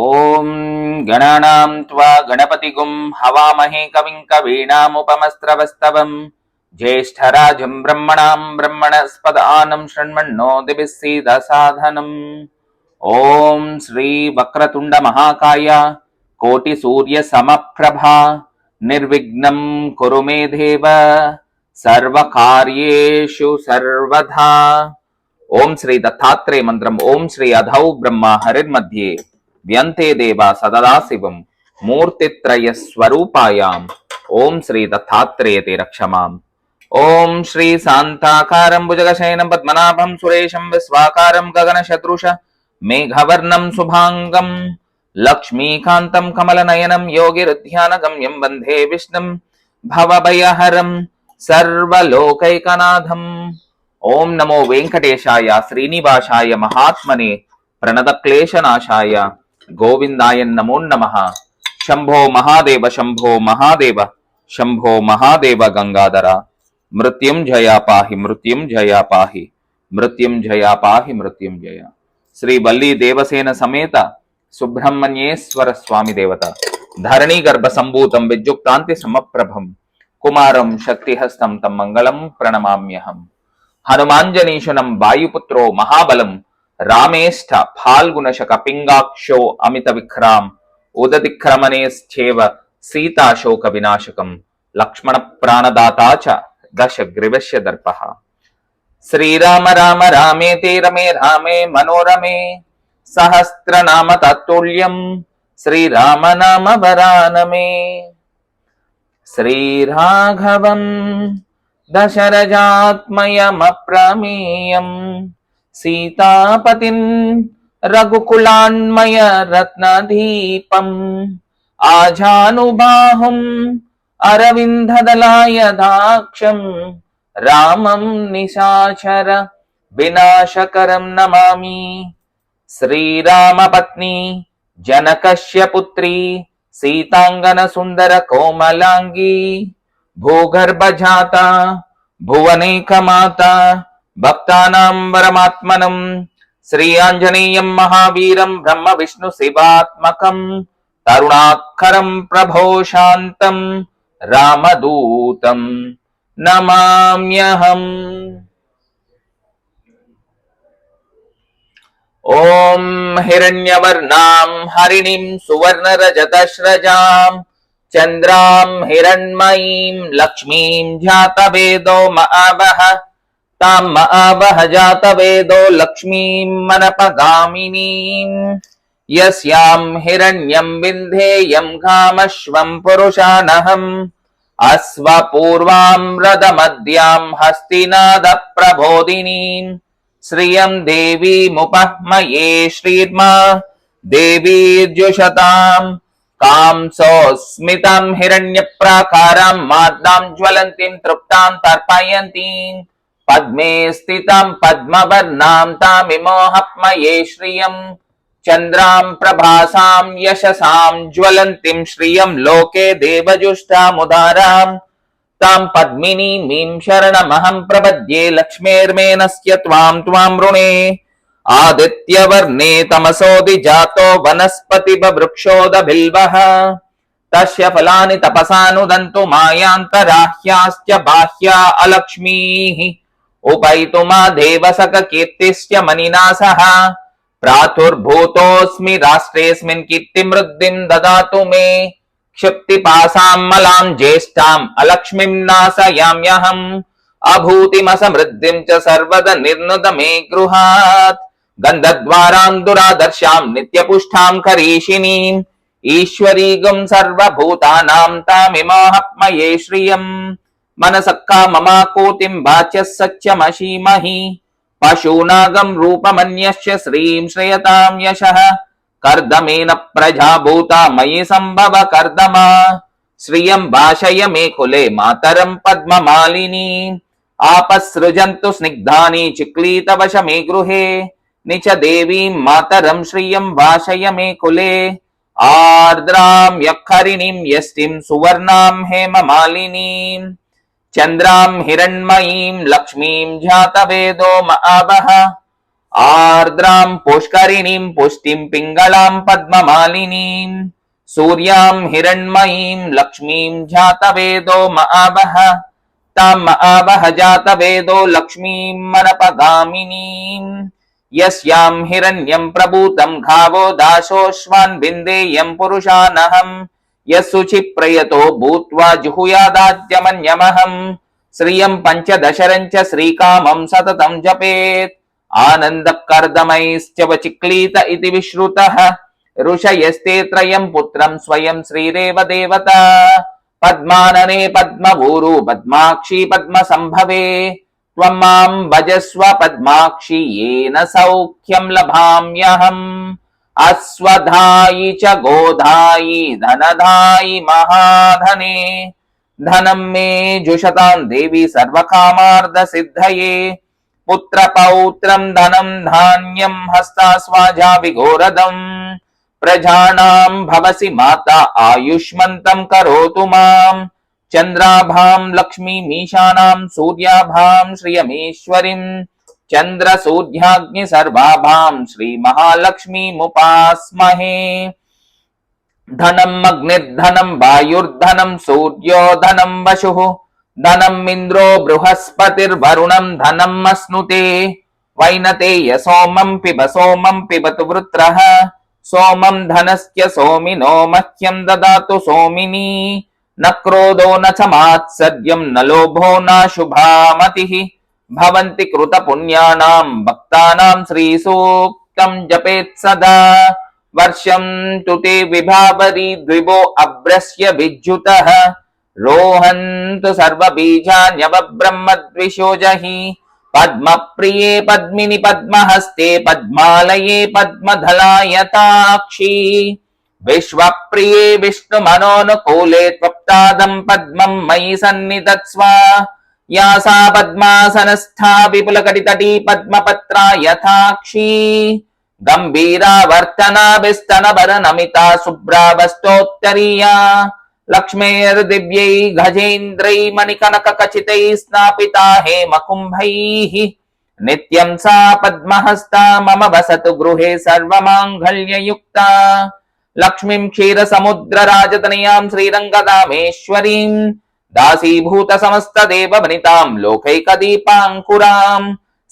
ॐ गणानां त्वा गणपतिगुं हवामहे कविं कवीणामुपमस्त्रवस्तवम् ज्येष्ठराजं ब्रह्मणां ब्रह्मणस्पदानं शृण्मन्नो दिभिः सीदसाधनम् ॐ श्रीवक्रतुण्डमहाकाय कोटिसूर्यसमप्रभा निर्विघ्नं कुरु मे देव सर्वकार्येषु सर्वधा ॐ श्री दत्तात्रेय मन्त्रम् ॐ श्री अधौ ब्रह्मा हरिर्मध्ये व्यंते देवा सददा मूर्तित्रय स्वरूपायाम। ओम श्री दत्तात्रेयते रक्षमाम ओम श्री शान्ताकारं भुजगशयनं पद्मनाभं सुरेशं विश्वाकारं गगनशत्रुश मेघवर्णं शुभांगं लक्ष्मीकांतं कमलनयनं योगिरुध्यानगम्यं वंदे विष्णुं भवभयहरं सर्वलोकैकनाथं ओम नमो वेंकटेशाय श्रीनिवासाय, महात्मने प्रणतक्लेशनाशाय। శ్రీనివాసాయ నమో నమ. శంభో మహాదేవ శంభో మహాదేవ శంభో మహాదేవ గంగాధర. మృత్యుంజయ పాహి మృత్యుంజయ పాహి మృత్యుంజయ పాహి మృత్యుంజయ శ్రీ వల్లి దేవసేన సమేత సుబ్రహ్మణ్యేశ్వర స్వామి దేవత. ధరణీ గర్భ సంభూతం విద్యుక్తాంతి సమప్రభం. కుమారం శక్తిహస్తం తం మంగళం ప్రణమామ్యహం. హనుమాంజనీశనం వాయుపుత్రో మహాబలం. రామేష్ఠ ఫాల్గుణశక పింగాక్షో అమిత విక్రామ్ ఉదతిక్రమణేశ్చేవ సీతాశోక వినాశకం లక్ష్మణ ప్రాణదాతా చ దశ గ్రీవస్య దర్ప శ్రీరామ రామ రామేతి రమే రామే మనోరమే సహస్రనామ తత్తుల్యం శ్రీరామ నామ వరానమే శ్రీరాఘవం దశరజాత్మయమప్రమేయం सीतापतिम् रघुकुलान्मय रत्नधीपम् आजानुबाहुम् अरविन्ददलायधाक्षम् रामम् निशाचर विनाशकरम् नमामि। श्रीरामपत्नी जनकस्य पुत्री सीताङ्गनसुन्दरकोमलाङ्गी, भूगर्भजाता, भुवनेकमाता భక్తానాం వరమాత్మనం శ్రీ ఆంజనేయం మహావీరం బ్రహ్మ విష్ణు శివాత్మకం తరుణాక్షరం ప్రభో శాంతం రామదూతం నమామ్యహం ఓం హిరణ్యవర్ణాం హరిణిం సువర్ణరజతశ్రజాం చంద్రాం హిరణ్మయీం లక్ష్మీం జాతవేదో మహావహ ताम आवह जातवेदो लक्ष्मीं मनपगामिनीम्। यस्यां हिरण्यं विन्धेयं घामश्वं पुरुषानहम्। अश्वपूर्वां रदमद्यां हस्तिनादप्रबोधिनीं देवी देवीमुपह्मये श्रीर्मा। देवीर्जुषतां हिण्य प्राकार माद्दां ज्वलती तृप्ता तर्पयती पद्मे स्थितं पद्मवर्णां तामिमोहप्मये श्रियं। चन्द्रां प्रभासां यशसां ज्वलन्तीं श्रियं लोके देवजुष्टामुदाराम् तां पद्मिनीमीं शरणमहं प्रपद्ये लक्ष्मीर्मेनस्य त्वां त्वां ऋणे आदित्यवर्णे तमसोदिजातो वनस्पतिवृक्षोदभिल्वः तस्य फलानि तपसानुदन्तु मायान्तराह्याश्च बाह्या अलक्ष्मीः। उपैतुमा देवसक कीर्तिश्च मनिना सह प्रातुर्भूतोऽस्मि राष्ट्रेऽस्मिन् कीर्तिमृद्धिम् ददातु मे। क्षिप्तिपासाम् मलाम् ज्येष्ठाम् अलक्ष्मीम् नाशयाम्यहम्। अभूतिमसमृद्धिम् च सर्वद मे गृहात्। गन्धद्वाराम् दुरादर्शाम् नित्यपुष्ठाम् करीषिणीम् ईश्वरीगुम् सर्वभूतानाम् श्रियम्। मनसक्का ममाकूतिम् वाच्यः सत्यमशीमहि पशूनागम् रूपमन्यश्च श्रीं श्रयतां यशः। कर्दमेन प्रजा भूता मयि सम्भव कर्दमा। श्रियं भाषय मे कुले मातरं पद्ममालिनी। आपसृजन्तु स्निग्धानि चिक्लीतवश मे गृहे। निच देवीं मातरं श्रियं भाषय मे कुले। आर्द्रां यक्षरिणीं यष्टिं सुवर्णां हेममालिनीं चन्द्रां हिरण्मयीं लक्ष्मीं जातवेदो महावः आर्द्राम् पुष्करिणीम् पुष्टिम् पिङ्गलाम् पद्ममालिनीम्। सूर्याम् हिरण्मयीम् लक्ष्मीम् जातवेदो महावह ताम् महावह जातवेदो लक्ष्मीम् मनपगामिनीम्। यस्याम् हिरण्यम् प्रभूतम् घावो दाशोऽश्वान् विन्देयम् पुरुषानहम्। यस्सुचिप्रयतो भूत्वा जुहुयादाद्यमन्यमहम्। श्रियम् पञ्चदशरम् च श्रीकामम् सततम् जपेत्। आनन्दकर्दमैश्च वचिक्लीत इति विश्रुतः। ऋषयस्ते त्रयम् पुत्रम् स्वयम् श्रीरेव देवता। पद्मानने पद्मभूरु, पद्माक्षी पद्मसम्भवे। माम् भजस्व पद्माक्षी येन सौख्यम् लभाम्यहम्। अश्वधायि च गोधायि, धनधायि महाधने। धनम् मे जुषताम् देवी सर्वकामार्धसिद्धये। पुत्रपौत्रम् धनम् धान्यम् हस्तास्वाजा विघोरदम् प्रजानाम् भवसि माता आयुष्मन्तम् करोतु माम्। चन्द्राभाम् लक्ष्मीमीशानाम् सूर्याभाम् श्रियमीश्वरीम्। चन्द्रसूर्याग्नि सर्वाभाम् श्रीमहालक्ष्मीमुपास्महे धनम् अग्निर्धनम् वायुर्धनम् सूर्यो धनम् वशुः। धनम् इन्द्रो बृहस्पतिर्वरुणम् धनम् अश्नुते वैनतेय सोमम् पिब सोमम् पिबतु वृत्रः। सोमम् धनस्य सोमिनो मह्यम् ददातु सोमिनी। न क्रोधो न च मात्सर्यम् न लोभो न शुभामतिः। भवन्ति कृतपुण्यानाम् भक्तानाम् श्रीसूक्तम् जपेत् सदा। वर्षम् तु ते विभावरी द्विवो अभ्रस्य विद्युतः। रोहन्तु सर्वबीजान्यवब्रह्मद्विषोजहि पद्मप्रिये पद्मिनि पद्महस्ते पद्मालये पद्मधलायताक्षी विश्वप्रिये विष्णुमनोनुकूले त्वप्तादम् पद्मम् मयि सन्निधत्स्व। యా సా పద్మాసనస్థా విపులకటితటీ పద్మపత్రా యథాక్షీ. గంభీరావర్తనాభిస్తనభరనమితా శుభ్రావస్తోత్తరీయా లక్ష్మేర్దివ్యై గజేంద్రై మణికనకచితై స్నాపితా హేమకుంభై. నిత్యం సా పద్మహస్తా మమ వసతు గృహే సర్వమాంగళ్యయుక్త. లక్ష్మీం క్షీరసముద్రరాజతనయాం శ్రీరంగదామేశ్వరీం दासीभूत समस्तदेव वनिताम् लोकैकदीपाङ्कुराम्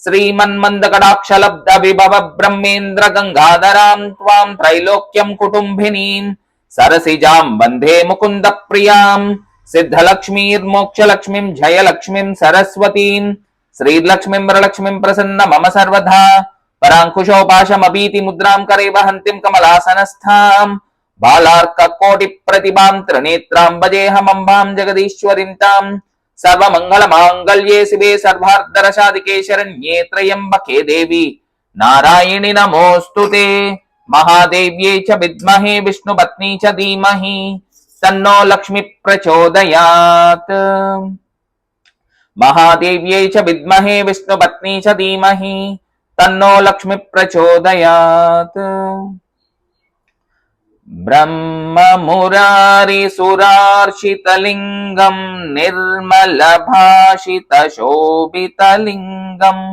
श्रीमन्मन्दकटाक्षलब्ध विभव ब्रह्मेन्द्र गङ्गाधराम् त्वाम् त्रैलोक्यम् कुटुम्बिनीम् सरसिजाम् वंदे मुकुन्द प्रियाम् सिद्धलक्ष्मीर्मोक्षलक्ष्मीम् जयलक्ष्मीम् सरस्वतीम् श्रीलक्ष्मीम् वरलक्ष्मीम् प्रसन्न मम सर्वधा पराङ्कुशोपाशमपीति मुद्राम् करे वहन्तीम् कमलासनस्थाम् त्रिनेत्राम् బాళార్కకోటి ప్రతిభాంత్రనేత్రాంబజేహమంబాం జగదీశ్వరిం తాం సర్వమంగళమాంగళ్యే శివే సర్వార్ధరశాదికే శరణ్యే త్రయంబకే దేవి నారాయణి నమోస్తు మహాదేవ్యే చ విద్మహే విష్ణుపత్ని చ ధీమహి తన్నో లక్ష్మి ప్రచోదయాత్ మహాదేవ్యై చ విద్మహే విష్ణుపత్ని చ ధీమహి తన్నో లక్ష్మి ప్రచోదయాత్ ब्रह्ममुरारिसुरार्चितलिङ्गम् निर्मलभाषितशोभितलिङ्गम्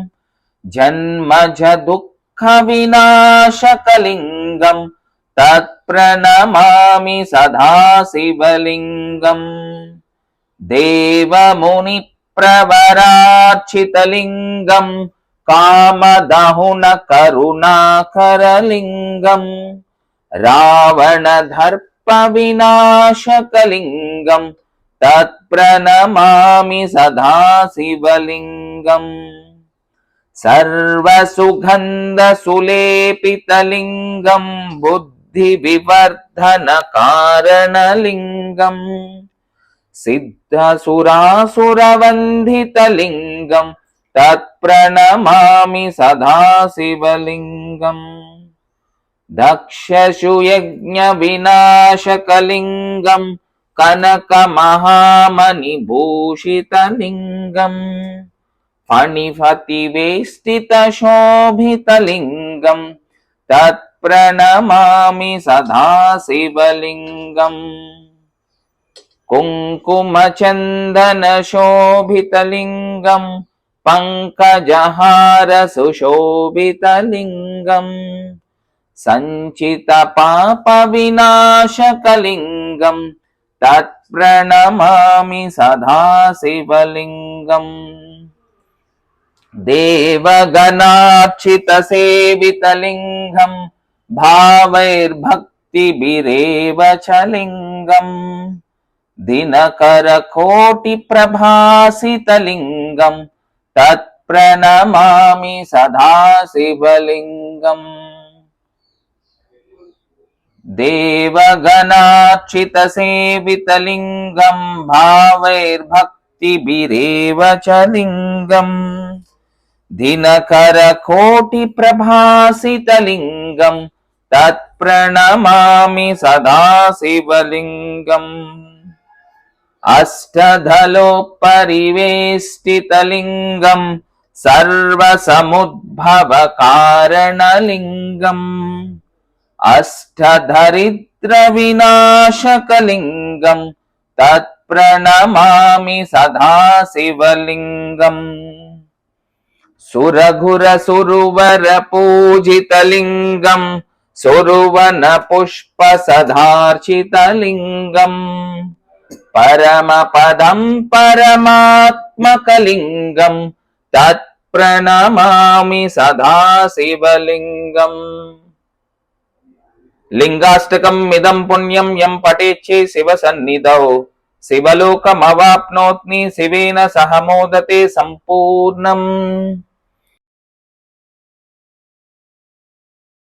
जन्मज दुःखविनाशकलिङ्गम् तत्प्रणमामि सदा शिवलिङ्गम् देवमुनिप्रवरार्चितलिङ्गम् कामदहुनकरुणाकरलिङ्गम् रावणदर्पविनाशकलिङ्गम् तत्प्रणमामि सदा शिवलिङ्गम् सर्वसुगन्धसुलेपितलिङ्गम् बुद्धिविवर्धनकारणलिङ्गम् सिद्धसुरासुरवन्दितलिङ्गम् तत्प्रणमामि सदा शिवलिङ्गम् दक्षशुयज्ञविनाशकलिङ्गम् कनकमहामणिभूषितलिङ्गम् फणिफतिवेष्टितशोभितलिङ्गम् तत्प्रणमामि सदा शिवलिङ्गम् कुङ्कुमचन्दनशोभितलिङ्गम् पङ्कजहार सुशोभितलिङ्गम् सञ्चितपापविनाशकलिङ्गम् तत्प्रणमामि सदा शिवलिङ्गम्। देवगणार्चितसेवितलिङ्गम् भावैर्भक्तिभिरेव च लिङ्गम्। दिनकरकोटिप्रभासितलिङ्गम् तत्प्रणमामि सदा शिवलिङ्गम्। देवगणार्चितसेवितलिङ्गम् भावैर्भक्तिभिरेव च लिङ्गम् दिनकरकोटिप्रभासितलिङ्गम् तत्प्रणमामि सदा शिवलिङ्गम् अष्टधलोपरिवेष्टितलिङ्गम् सर्वसमुद्भवकारणलिङ्गम् अष्टधरिद्रविनाशकलिङ्गम् तत्प्रणमामि सदा शिवलिङ्गम्। सुरघुरसुरुवरपूजितलिङ्गम् सुरुवनपुष्पसधार्चितलिङ्गम् परमपदम् परमात्मकलिङ्गम् तत्प्रणमामि सदा शिवलिङ्गम्। లింగాష్టకం ఇదం పుణ్యం ఎం పటేచ్చే శివ సన్నిధౌ. శివలోకమవాప్నోత్ని శివేన సహమోదతే సంపూర్ణం.